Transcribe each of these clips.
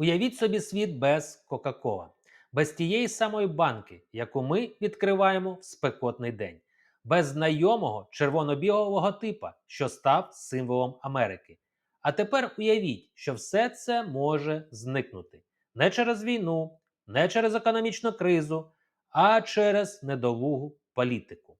Уявіть собі світ без Кока-Кола, без тієї самої банки, яку ми відкриваємо в спекотний день, без знайомого червоно-білого логотипа, що став символом Америки. А тепер уявіть, що все це може зникнути не через війну, не через економічну кризу, а через недолугу політику.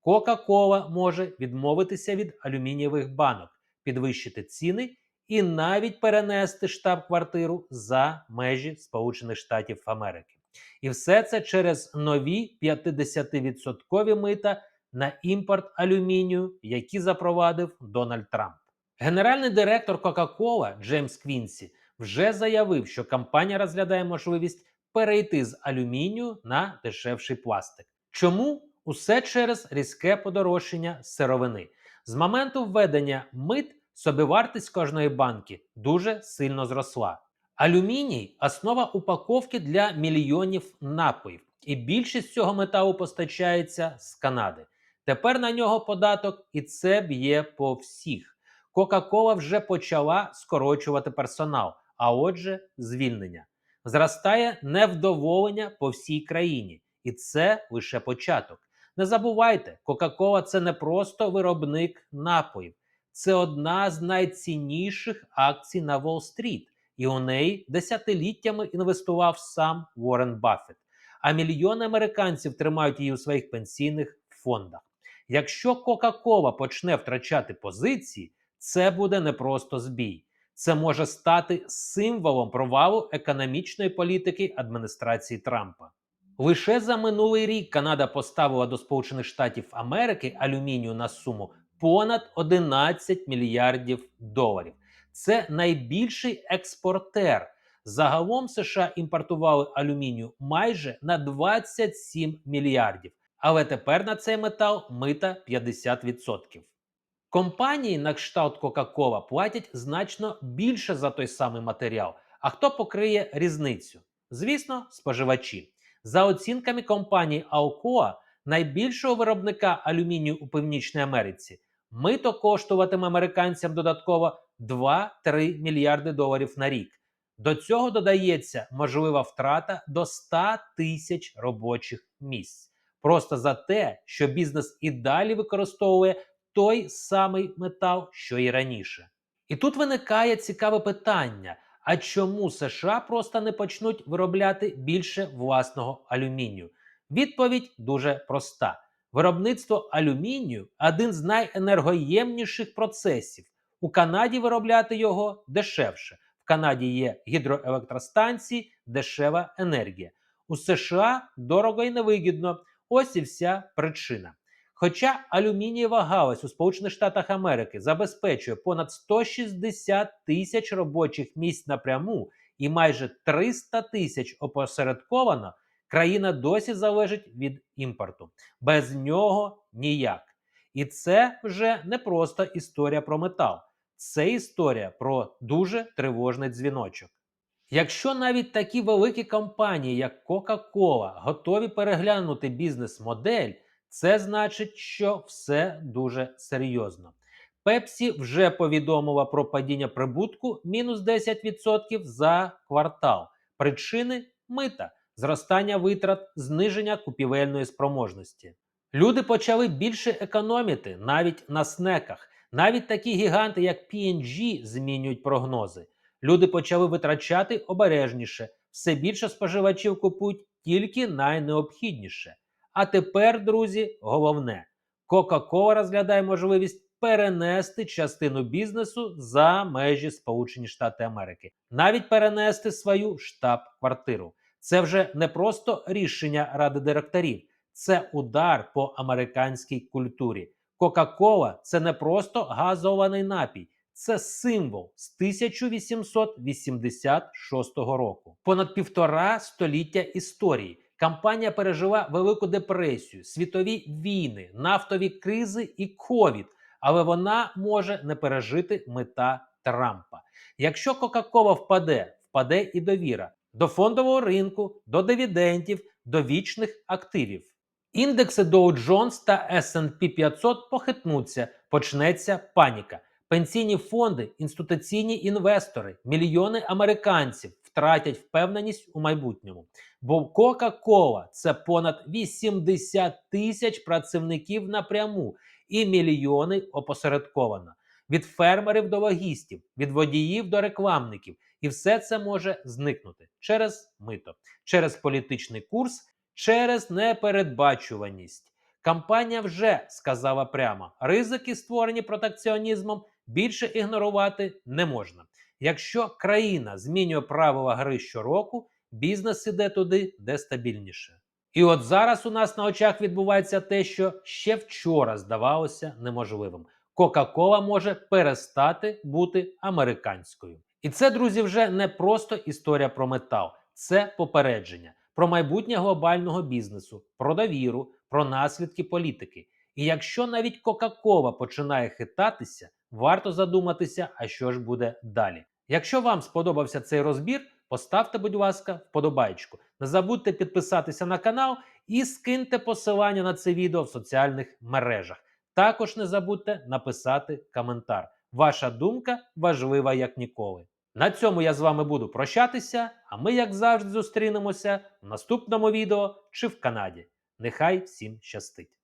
Кока-Кола може відмовитися від алюмінієвих банок, підвищити ціни і навіть перенести штаб-квартиру за межі Сполучених Штатів Америки. І все це через нові 50% мита на імпорт алюмінію, які запровадив Дональд Трамп. Генеральний директор Coca-Cola Джеймс Квінсі вже заявив, що компанія розглядає можливість перейти з алюмінію на дешевший пластик. Чому? Усе через різке подорожчання сировини. З моменту введення мит собівартість кожної банки дуже сильно зросла. Алюміній основа упаковки для мільйонів напоїв, і більшість цього металу постачається з Канади. Тепер на нього податок, і це б'є по всіх. Кока-Кола вже почала скорочувати персонал, а отже, звільнення. Зростає невдоволення по всій країні, і це лише початок. Не забувайте, Кока-Кола це не просто виробник напоїв, це одна з найцінніших акцій на Уолл-стріт, і у неї десятиліттями інвестував сам Уоррен Баффет. А мільйони американців тримають її у своїх пенсійних фондах. Якщо Кока-Кола почне втрачати позиції, це буде не просто збій. Це може стати символом провалу економічної політики адміністрації Трампа. Лише за минулий рік Канада поставила до Сполучених Штатів Америки алюмінію на суму понад 11 мільярдів доларів. Це найбільший експортер. Загалом США імпортували алюмінію майже на 27 мільярдів. Але тепер на цей метал мита 50%. Компанії на кшталт Coca-Cola платять значно більше за той самий матеріал. А хто покриє різницю? Звісно, споживачі. За оцінками компанії Alcoa, найбільшого виробника алюмінію у Північній Америці, мито коштуватиме американцям додатково 2-3 мільярди доларів на рік. До цього додається можлива втрата до 100 тисяч робочих місць. Просто за те, що бізнес і далі використовує той самий метал, що і раніше. І тут виникає цікаве питання: а чому США просто не почнуть виробляти більше власного алюмінію? Відповідь дуже проста: виробництво алюмінію один з найенергоємніших процесів. У Канаді виробляти його дешевше. В Канаді є гідроелектростанції, дешева енергія. У США дорого і невигідно. Ось і вся причина. Хоча алюмінієва галузь у Сполучених Штатах Америки забезпечує понад 160 тисяч робочих місць напряму і майже 300 тисяч опосередковано, країна досі залежить від імпорту. Без нього ніяк. І це вже не просто історія про метал, це історія про дуже тривожний дзвіночок. Якщо навіть такі великі компанії, як Coca-Cola, готові переглянути бізнес-модель, це значить, що все дуже серйозно. Пепсі вже повідомила про падіння прибутку мінус 10% за квартал. Причини мита, зростання витрат, зниження купівельної спроможності. Люди почали більше економити навіть на снеках. Навіть такі гіганти, як P&G, змінюють прогнози. Люди почали витрачати обережніше. Все більше споживачів купують тільки найнеобхідніше. А тепер, друзі, головне: Coca-Cola розглядає можливість перенести частину бізнесу за межі Сполучені Штати Америки, навіть перенести свою штаб-квартиру. Це вже не просто рішення ради директорів, це удар по американській культурі. Кока-Кола це не просто газований напій, це символ з 1886 року. Понад півтора століття історії. Компанія пережила Велику депресію, світові війни, нафтові кризи і ковід, але вона може не пережити мета Трампа. Якщо Кока-Кола впаде, впаде і довіра до фондового ринку, до дивідендів, до вічних активів. Індекси Dow Jones та S&P 500 похитнуться, почнеться паніка. Пенсійні фонди, інституційні інвестори, мільйони американців втратять впевненість у майбутньому. Бо Кока-Кола це понад 80 тисяч працівників напряму і мільйони опосередковано. Від фермерів до логістів, від водіїв до рекламників. І все це може зникнути через мито, через політичний курс, через непередбачуваність. Кампанія вже сказала прямо: ризики, створені протекціонізмом, більше ігнорувати не можна. Якщо країна змінює правила гри щороку, бізнес іде туди, де стабільніше. І от зараз у нас на очах відбувається те, що ще вчора здавалося неможливим. Кока-Кола може перестати бути американською. І це, друзі, вже не просто історія про метал, це попередження про майбутнє глобального бізнесу, про довіру, про наслідки політики. І якщо навіть Кока-Кола починає хитатися, варто задуматися, а що ж буде далі. Якщо вам сподобався цей розбір, поставте, будь ласка, вподобайку. Не забудьте підписатися на канал і скиньте посилання на це відео в соціальних мережах. Також не забудьте написати коментар. Ваша думка важлива як ніколи. На цьому я з вами буду прощатися, а ми, як завжди, зустрінемося в наступному відео чи в Канаді. Нехай всім щастить!